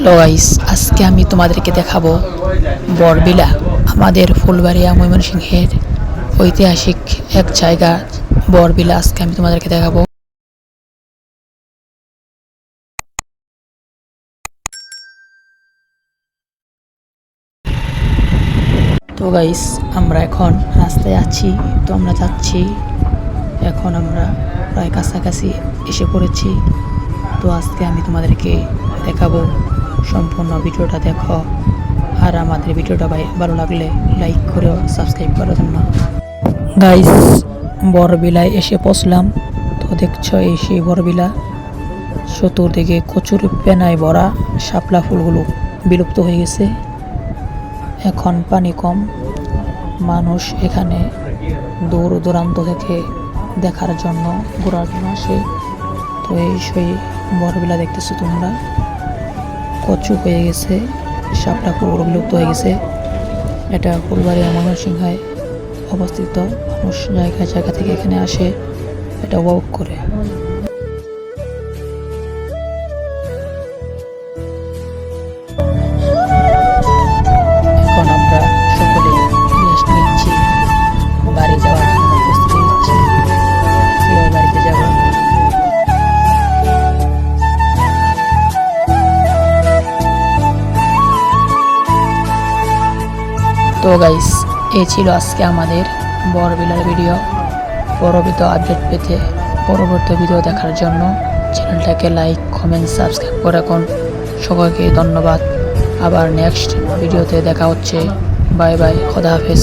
Hello guys, আজকে আমি তোমাদেরকে দেখাবো বরবিলা, আমাদের ফুলবাড়িয়া ময়মনসিংহের ঐতিহাসিক এক জায়গা বরবিলা আজকে আমি তোমাদেরকে দেখাবো। তো গাইস, আমরা এখন রাস্তায় আছি, তো আমরা যাচ্ছি। এখন আমরা প্রায় কাছাকাছি এসে পড়েছি। তো আজকে আমি তোমাদেরকে দেখাবো সম্পূর্ণ ভিডিওটা দেখো। আর আমাদের ভিডিওটা ভাই ভালো লাগলে লাইক করেও সাবস্ক্রাইব করার জন্য। গাইস বরবিলায় এসে পৌঁছলাম। তো দেখছ এই সেই বরবিলা। চতুর্দিকে কচুর পেনায় ভরা শাপলা ফুলগুলো বিলুপ্ত হয়ে গেছে। এখন পানি কম। মানুষ এখানে দূর দূরান্ত থেকে দেখার জন্য ঘোরার জন্য আসে। তো এই সেই বরবিলা দেখতেছো তোমরা। কচু হয়ে গেছে, সাপটা পুরো বিলুপ্ত হয়ে গেছে। এটা ফুলবাড়িয়া ময়মনসিংহায় অবস্থিত। মানুষ জায়গায় জায়গা থেকে এখানে আসে, এটা ওয়াক করে। তো গাইস এ ছিল আজকে আমাদের বড়বিলার ভিডিও পরবর্তী আপডেট পেতে পরবর্তী ভিডিও দেখার জন্য চ্যানেলটাকে লাইক কমেন্ট সাবস্ক্রাইব করে রাখুন। সবাইকে ধন্যবাদ। আবার নেক্সট ভিডিওতে দেখা হচ্ছে। বাই বাই খোদা হাফেজ।